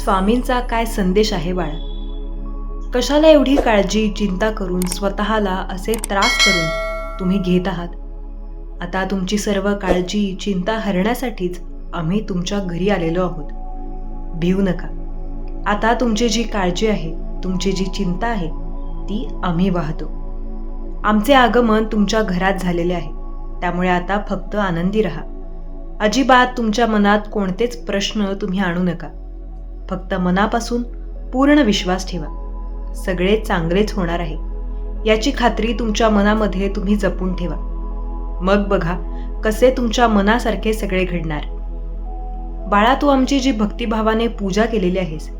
स्वामींचा काय संदेश आहे बाळा? कशाला एवढी काळजी चिंता करून स्वतःला असे त्रास करून तुम्ही घेत आहात? आता तुमची सर्व काळजी चिंता हरण्यासाठीच आम्ही तुमच्या घरी आलेलो आहोत. भिवू नका. आता तुमची जी काळजी आहे तुमची जी चिंता आहे ती आम्ही वाहतो. आमचे आगमन तुमच्या घरात झालेले आहे. त्यामुळे आता फक्त आनंदी रहा. अजिबात तुमच्या मनात कोणतेच प्रश्न तुम्ही आणू नका. फक्त मनापासून पूर्ण विश्वास ठेवा. सगळे चांगलेच होणार आहे. याची खात्री तुमच्या मनामध्ये तुम्ही जपून ठेवा. मग बघा कसे तुमच्या मनासारखे सगळे घडणार. बाळा तू आमची जी भक्तिभावाने पूजा केलेली आहेस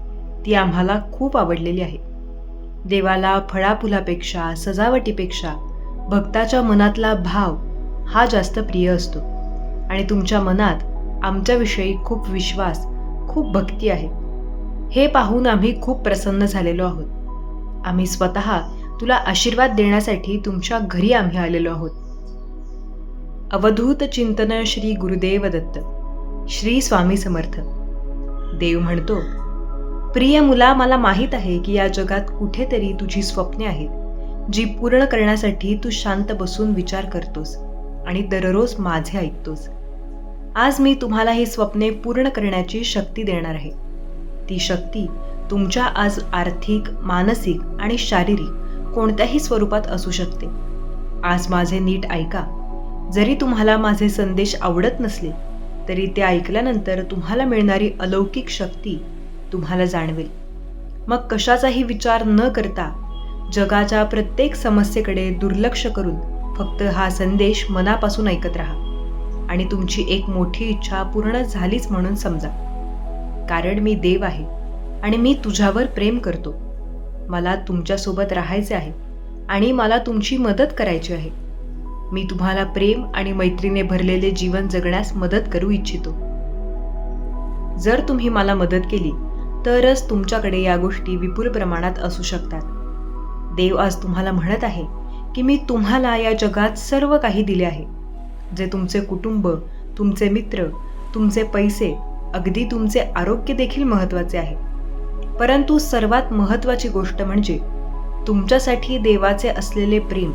ती आम्हाला खूप आवडलेली आहे. देवाला फळाफुलापेक्षा सजावटीपेक्षा भक्ताच्या मनातला भाव हा जास्त प्रिय असतो. आणि तुमच्या मनात आमच्याविषयी खूप विश्वास खूप भक्ती आहे. हे पाहून आम्ही खूप प्रसन्न झालेलो आहोत. आम्ही स्वतः तुला आशीर्वाद देण्यासाठी तुमच्या घरी आम्ही आलेलो आहोत. अवधूत चिंतन श्री गुरुदेव दत्त श्री स्वामी समर्थ. देव म्हणतो प्रिय मुला मला माहीत आहे की या जगात कुठेतरी तुझी स्वप्ने आहेत जी पूर्ण करण्यासाठी तू शांत बसून विचार करतोस आणि दररोज माझे ऐकतोस. आज मी तुम्हाला ही स्वप्ने पूर्ण करण्याची शक्ती देणार आहे. ती शक्ती तुमच्या आज आर्थिक मानसिक आणि शारीरिक कोणत्याही स्वरूपात असू शकते. आज माझे नीट ऐका. जरी तुम्हाला माझे संदेश आवडत नसले तरी ते ऐकल्यानंतर तुम्हाला मिळणारी अलौकिक शक्ती तुम्हाला जाणवेल. मग कशाचाही विचार न करता जगाच्या प्रत्येक समस्येकडे दुर्लक्ष करून फक्त हा संदेश मनापासून ऐकत राहा आणि तुमची एक मोठी इच्छा पूर्ण झालीच म्हणून समजा. कारण मी देव आहे आणि मी तुझ्यावर प्रेम करतो. मला तुमच्यासोबत राहायचे आहे आणि मला तुमची मदत करायची आहे. मी तुम्हाला प्रेम आणि मैत्रीने भरलेले जीवन जगण्यास मदत करू इच्छितो. जर तुम्ही मला मदत केली तरच तुमच्याकडे या गोष्टी विपुल प्रमाणात असू शकतात. देव आज तुम्हाला म्हणत आहे की मी तुम्हाला या जगात सर्व काही दिले आहे. जे तुमचे कुटुंब तुमचे मित्र तुमचे पैसे अगदी तुमचे आरोग्य देखील महत्त्वाचे आहे. परंतु सर्वात महत्त्वाची गोष्ट म्हणजे तुमच्यासाठी देवाचे असलेले प्रेम.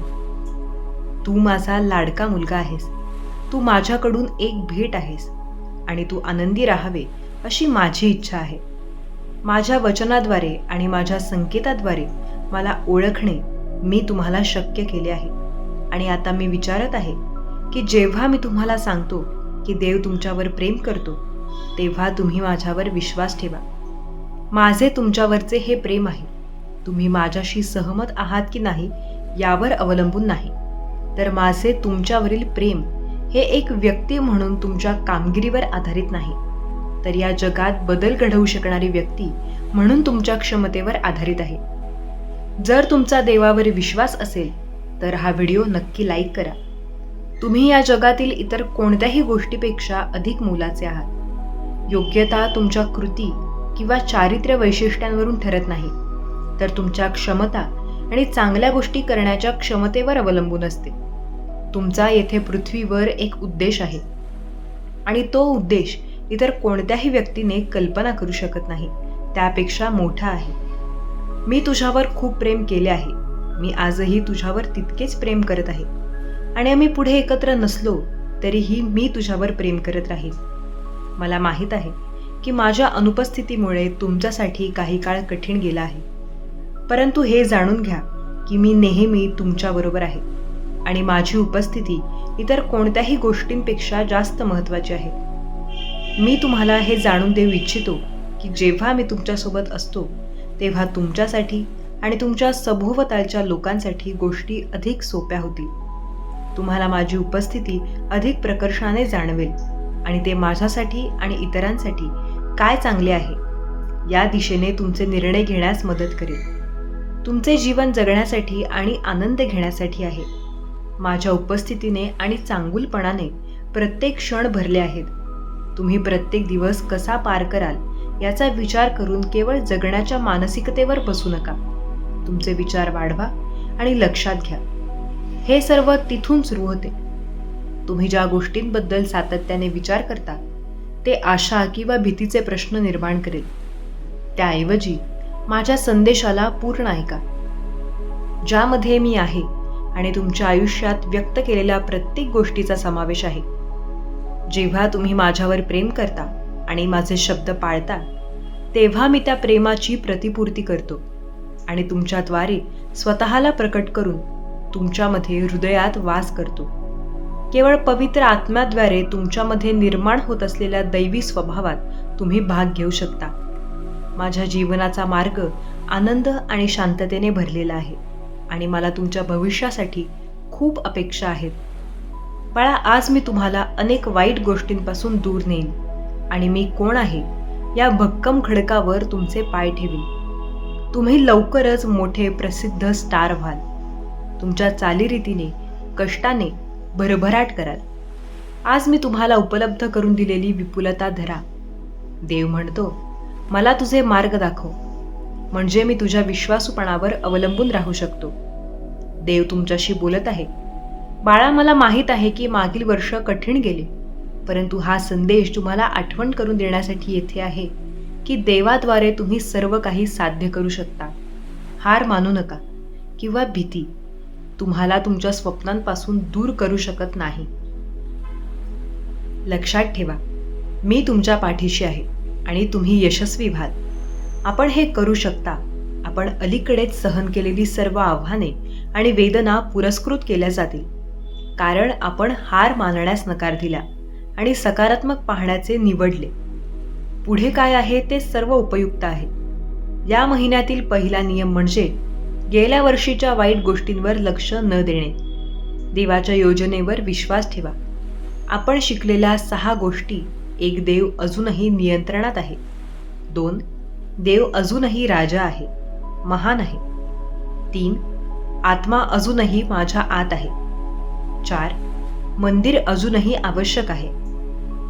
तू माझा लाडका मुलगा आहेस. तू माझ्याकडून एक भेट आहेस. आणि तू आनंदी राहावे अशी माझी इच्छा आहे. माझ्या वचनाद्वारे आणि माझ्या संकेताद्वारे मला ओळखणे मी तुम्हाला शक्य केले आहे. आणि आता मी विचारत आहे की जेव्हा मी तुम्हाला सांगतो की देव तुमच्यावर प्रेम करतो तेव्हा तुम्ही माझ्यावर विश्वास ठेवा. माझे तुमच्यावरचे हे प्रेम आहे. तुम्ही माझ्याशी सहमत आहात की नाही यावर अवलंबून नाही. तर माझे तुमच्यावरील प्रेम हे एक व्यक्ती म्हणून तुमच्या कामगिरीवर आधारित नाही. तर या जगात बदल घडवू शकणारी व्यक्ती म्हणून तुमच्या क्षमतेवर आधारित आहे. जर तुमचा देवावर विश्वास असेल तर हा व्हिडिओ नक्की लाईक करा. तुम्ही या जगातील इतर कोणत्याही गोष्टीपेक्षा अधिक मोलाचे आहात. योग्यता तुमच्या कृती किंवा चारित्र्य वैशिष्ट्यांवरून ठरत नाही. तर तुमच्या क्षमता आणि चांगल्या गोष्टी करण्याच्या क्षमतेवर अवलंबून असते. तुमचा येथे पृथ्वीवर एक उद्देश आहे. आणि तो उद्देश इतर कोणत्याही व्यक्तीने कल्पना करू शकत नाही. त्यापेक्षा मोठा आहे. मी तुझ्यावर खूप प्रेम केले आहे. मी आजही तुझ्यावर तितकेच प्रेम करत आहे. आणि आम्ही पुढे एकत्र नसलो तरीही मी तुझ्यावर प्रेम करत राहील मला माहीत आहे की माझ्या अनुपस्थितीमुळे तुमच्यासाठी काही काळ कठीण गेला आहे. परंतु हे जाणून घ्या की मी नेहमी तुमच्याबरोबर आहे आणि माझी उपस्थिती इतर कोणत्याही गोष्टींपेक्षा जास्त महत्त्वाची आहे. मी तुम्हाला हे जाणून देऊ इच्छितो की जेव्हा मी तुमच्यासोबत असतो तेव्हा तुमच्यासाठी आणि तुमच्या सभोवतालच्या लोकांसाठी गोष्टी अधिक सोप्या होतील. तुम्हाला माझी उपस्थिती अधिक प्रकर्षाने जाणवेल. आणि ते माझ्यासाठी आणि इतरांसाठी काय चांगले आहे या दिशेने तुमचे निर्णय घेण्यास मदत करेल. तुमचे जीवन जगण्यासाठी आणि आनंद घेण्यासाठी आहे. माझ्या उपस्थितीने आणि चांगुलपणाने प्रत्येक क्षण भरले आहेत. तुम्ही प्रत्येक दिवस कसा पार कराल याचा विचार करून केवळ जगण्याच्या मानसिकतेवर बसू नका. तुमचे विचार वाढवा आणि लक्षात घ्या. हे सर्व तिथून सुरू होते. तुम्ही ज्या गोष्टींबद्दल सातत्याने विचार करता ते आशा किंवा भीतीचे प्रश्न निर्माण करेल. त्याऐवजी माझ्या संदेशाला पूर्ण ऐका. ज्यामध्ये मी आहे आणि तुमच्या आयुष्यात व्यक्त केलेल्या प्रत्येक गोष्टीचा समावेश आहे. जेव्हा तुम्ही माझ्यावर प्रेम करता आणि माझे शब्द पाळता तेव्हा मी त्या प्रेमाची प्रतिपूर्ती करतो आणि तुमच्याद्वारे स्वतःला प्रकट करून तुमच्यामध्ये हृदयात वास करतो. केवळ पवित्र आत्म्याद्वारे तुमच्यामध्ये निर्माण होत असलेल्या दैवी स्वभावात तुम्ही भाग घेऊ शकता. माझ्या जीवनाचा मार्ग आनंद आणि शांततेने भरलेला आहे आणि मला तुमच्या भविष्यासाठी खूप अपेक्षा आहेत. बाळा आज मी तुम्हाला अनेक वाईट गोष्टींपासून दूर नेईन आणि मी कोण आहे या भक्कम खडकावर तुमचे पाय ठेवीन. तुम्ही लवकरच मोठे प्रसिद्ध स्टार व्हाल. तुमच्या चालीरीतीने कष्टाने भरभराट कराल. आज मी तुम्हाला उपलब्ध करून दिलेली विपुलता धरा. देव म्हणतो मला तुझे मार्ग दाखव. म्हणजे मी तुझ्या विश्वासूपणावर अवलंबून राहू शकतो. देव तुमच्याशी बोलत आहे. बाळा मला माहीत आहे की मागील वर्ष कठीण गेले परंतु हा संदेश तुम्हाला आठवण करून देण्यासाठी येथे आहे की देवाद्वारे तुम्ही सर्व काही साध्य करू शकता. हार मानू नका किंवा भीती. तुम्हाला तुमच्या स्वप्नांपासून दूर करू शकत नाही. लक्षात ठेवा मी तुमच्या पाठीशी आहे आणि तुम्ही यशस्वी व्हाल. आपण हे करू शकता. आपण अलीकडेच सहन केलेली सर्व आव्हाने आणि वेदना पुरस्कृत केल्या जातील. कारण आपण हार मानण्यास नकार दिला आणि सकारात्मक पाहण्याचे निवडले. पुढे काय आहे ते सर्व उपयुक्त आहे. या महिन्यातील पहिला नियम म्हणजे गेल्या वर्षीच्या वाईट गोष्टींवर लक्ष न देणे. देवाच्या योजनेवर विश्वास ठेवा. आपण शिकलेल्या सहा गोष्टी एक देव अजूनही नियंत्रणात आहे. दोन देव अजूनही राजा आहे महान आहे. तीन आत्मा अजूनही माझ्या आत आहे. चार मंदिर अजूनही आवश्यक आहे.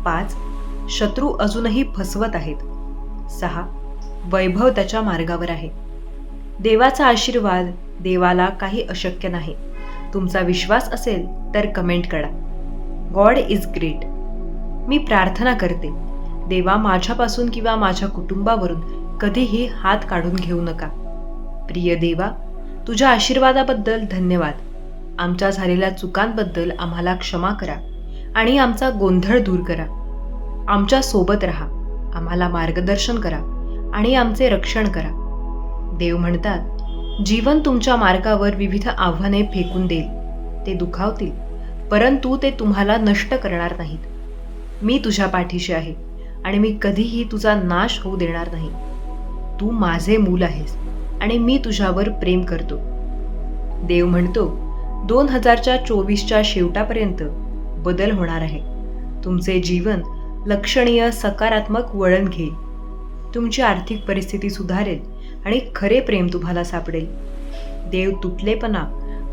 पाच शत्रू अजूनही फसवत आहेत. सहा वैभव त्याच्या मार्गावर आहे. देवाचा आशीर्वाद देवाला काही अशक्य नाही. तुमचा विश्वास असेल तर कमेंट करा. गॉड इज ग्रेट मी प्रार्थना करते. देवा माझ्यापासून किंवा माझ्या कुटुंबावरून कधीही हात काढून घेऊ नका. प्रिय देवा तुझ्या आशीर्वादाबद्दल धन्यवाद. आमच्या झालेल्या चुकांबद्दल आम्हाला क्षमा करा आणि आमचा गोंधळ दूर करा. आमच्यासोबत राहा. आम्हाला मार्गदर्शन करा आणि आमचे रक्षण करा. देव म्हणतात जीवन तुमच्या मार्गावर विविध आव्हाने फेकून देईल. ते दुखावतील परंतु ते तुम्हाला नष्ट करणार नाहीत. मी तुझ्या पाठीशी आहे आणि मी कधीही तुझा नाश होऊ देणार नाही. तू माझे मूल आहेस आणि मी तुझ्यावर प्रेम करतो. देव म्हणतो दोन हजारच्या चोवीसच्या शेवटापर्यंत बदल होणार आहे. तुमचे जीवन लक्षणीय सकारात्मक वळण घेईल. तुमची आर्थिक परिस्थिती सुधारेल. आणि खरे प्रेम तुम्हाला सापडेल. देव तुटलेपणा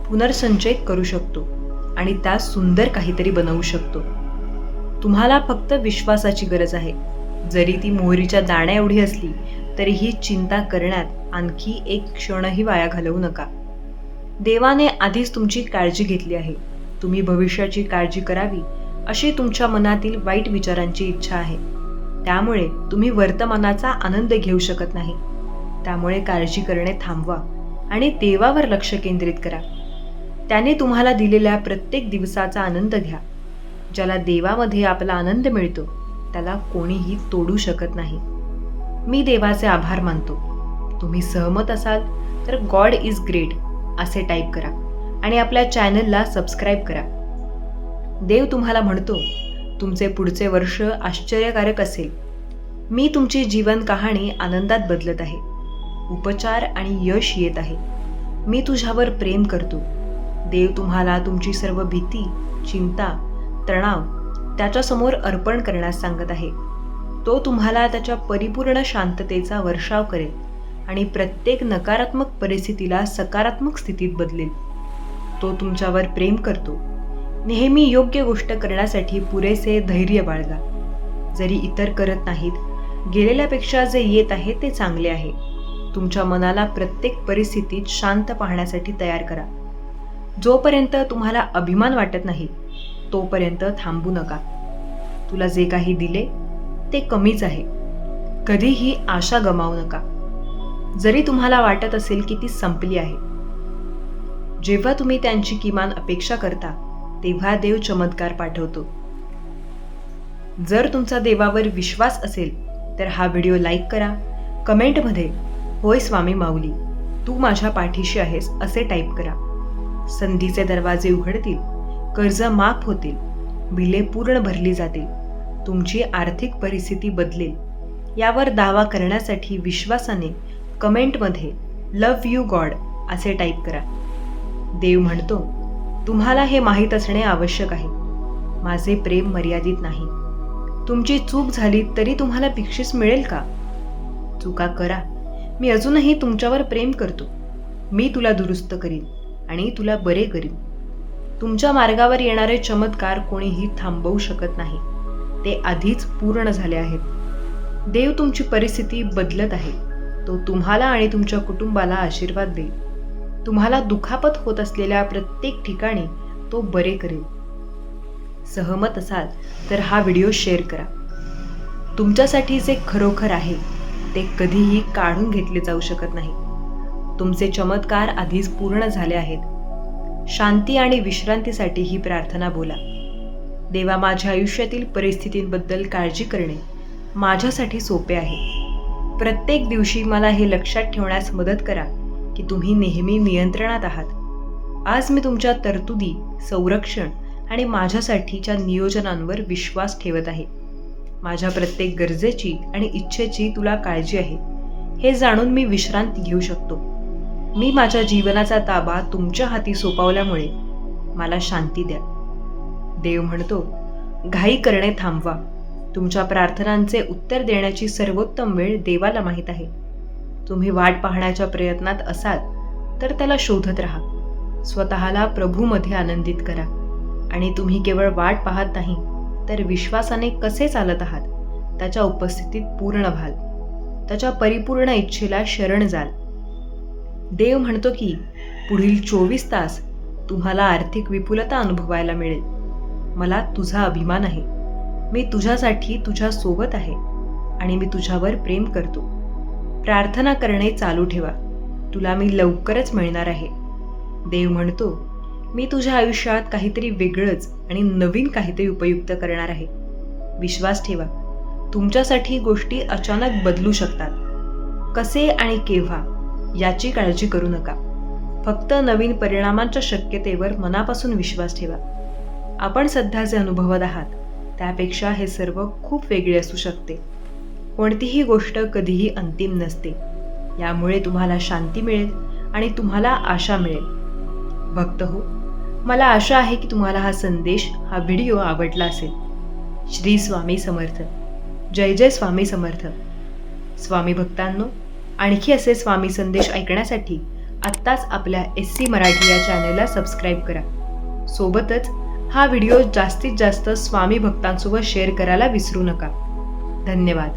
पुनर्संचयित करू शकतो आणि त्यास सुंदर काहीतरी बनवू शकतो. तुम्हाला फक्त विश्वासाची गरज आहे. जरी ती मोहरीच्या दाण्या एवढी असली तरीही चिंता करण्यात आणखी एक क्षणही वाया घालवू नका. देवाने आधीच तुमची काळजी घेतली आहे. तुम्ही भविष्याची काळजी करावी अशी तुमच्या मनातील वाईट विचारांची इच्छा आहे. त्यामुळे तुम्ही वर्तमानाचा आनंद घेऊ शकत नाही. त्यामुळे काळजी करणे थांबवा आणि देवावर लक्ष केंद्रित करा. त्याने तुम्हाला दिलेल्या प्रत्येक दिवसाचा आनंद घ्या. ज्याला देवामध्ये आपला आनंद मिळतो त्याला कोणीही तोडू शकत नाही. मी देवाचे आभार मानतो. तुम्ही सहमत असाल तर गॉड इज ग्रेट असे टाईप करा आणि आपल्या चॅनलला सबस्क्राईब करा. देव तुम्हाला म्हणतो तुमचे पुढचे वर्ष आश्चर्यकारक असेल. मी तुमची जीवन कहाणी आनंदात बदलत आहे. उपचार आणि यश येत आहे. मी तुझ्यावर प्रेम करतो. देव तुम्हाला तुमची सर्व भीती चिंता तणाव त्याच्यासमोर अर्पण करण्यास सांगत आहे. तो तुम्हाला त्याच्या परिपूर्ण शांततेचा वर्षाव करेल आणि प्रत्येक नकारात्मक परिस्थितीला सकारात्मक स्थितीत बदलेल. तो तुमच्यावर प्रेम करतो. नेहमी योग्य गोष्ट करण्यासाठी पुरेसे धैर्य बाळगा. जरी इतर करत नाहीत गेलेल्यापेक्षा जे येत आहे ते चांगले आहे. तुमच्या मनाला प्रत्येक परिस्थितीत शांत पाहण्यासाठी तयार करा. जोपर्यंत तुम्हाला अभिमान वाटत नाही तोपर्यंत थांबू नका. तुला जे काही दिले ते कमीच आहे. कधीही आशा गमावू नका. जरी तुम्हाला वाटत असेल की ती संपली आहे. जेव्हा तुम्ही त्यांची किमान अपेक्षा करता तेव्हा देव चमत्कार पाठवतो. जर तुमचा देवावर विश्वास असेल तर हा व्हिडिओ लाईक करा. कमेंटमध्ये होय स्वामी माऊली तू माझ्या पाठीशी आहेस असे टाईप करा. संधीचे दरवाजे उघडतील कर्ज माफ होतील बिले पूर्ण भरली जातील तुमची आर्थिक परिस्थिती बदलेल. यावर दावा करण्यासाठी विश्वासाने कमेंटमध्ये लव यू गॉड असे टाईप करा. देव म्हणतो तुम्हाला हे माहीत असणे आवश्यक आहे. माझे प्रेम मर्यादित नाही. तुमची चूक झाली तरी तुम्हाला भिक्षीस मिळेल का? चुका करा. मी अजूनही तुमच्यावर प्रेम करतो. मी तुला दुरुस्त करीन आणि तुला बरे करीन. तुमच्या मार्गावर येणारे चमत्कार कोणीही थांबवू शकत नाही. ते आधीच पूर्ण झाले आहेत. देव तुमची परिस्थिती बदलत आहे. तो तुम्हाला आणि तुमच्या कुटुंबाला आशीर्वाद देईल. तुम्हाला दुखापत होत असलेल्या प्रत्येक ठिकाणी तो बरे करेल. सहमत असाल तर हा व्हिडिओ शेअर करा. तुमच्यासाठी जे खरोखर आहे ते कधीही काढून घेतले जाऊ शकत नाही. तुमचे चमत्कार आधीच पूर्ण झाले आहेत. शांती आणि विश्रांतीसाठी ही प्रार्थना बोला. देवा माझ्या आयुष्यातील परिस्थितींबद्दल काळजी करणे माझ्यासाठी सोपे आहे. प्रत्येक दिवशी मला हे लक्षात ठेवण्यास मदत करा की तुम्ही नेहमी नियंत्रणात आहात. आज मी तुमच्या तरतुदी संरक्षण आणि माझ्यासाठीच्या नियोजनांवर विश्वास ठेवत आहे. माझ्या प्रत्येक गरजेची आणि इच्छेची तुला काळजी आहे. हे जाणून मी विश्रांती घेऊ शकतो. मी माझ्या जीवनाचा ताबा तुमच्या हाती सोपावल्यामुळे मला शांती द्या. देव म्हणतो घाई करणे थांबवा. तुमच्या प्रार्थनांचे उत्तर देण्याची सर्वोत्तम वेळ देवाला माहीत आहे. तुम्ही वाट पाहण्याच्या प्रयत्नात असाल तर त्याला शोधत राहा. स्वतःला प्रभूमध्ये आनंदित करा. आणि तुम्ही केवळ वाट पाहत नाही तर विश्वासाने कसे चालत आहात? त्याच्या उपस्थितीत पूर्ण व्हाल. त्याच्या परिपूर्ण इच्छेला शरण जाल. देव म्हणतो की पुढील चोवीस तास तुम्हाला आर्थिक विपुलता अनुभवायला मिळेल. मला तुझा अभिमान आहे. मी तुझ्यासाठी तुझ्या सोबत आहे आणि मी तुझ्यावर प्रेम करतो. प्रार्थना करणे चालू ठेवा. तुला मी लवकरच मिळणार आहे. देव म्हणतो मी तुझ्या आयुष्यात काहीतरी वेगळंच आणि नवीन काहीतरी उपयुक्त करणार आहे. विश्वास ठेवा. तुमच्यासाठी गोष्टी अचानक बदलू शकतात. कसे आणि केव्हा याची काळजी करू नका. फक्त नवीन परिणामांच्या शक्यतेवर मनापासून विश्वास ठेवा. आपण सध्या जे अनुभवत आहात त्यापेक्षा हे सर्व खूप वेगळे असू शकते. कोणतीही गोष्ट कधीही अंतिम नसते. यामुळे तुम्हाला शांती मिळेल आणि तुम्हाला आशा मिळेल. भक्त हो मला आशा आहे की तुम्हाला हा संदेश हा व्हिडिओ आवडला असेल. श्री स्वामी समर्थ. जय जय स्वामी समर्थ. स्वामी भक्तांनो आणखी असे स्वामी संदेश ऐकण्यासाठी आत्ताच आपल्या एस सी मराठी या चॅनलला सबस्क्राईब करा. सोबतच हा व्हिडिओ जास्तीत जास्त स्वामी भक्तांसोबत शेअर करायला विसरू नका. धन्यवाद.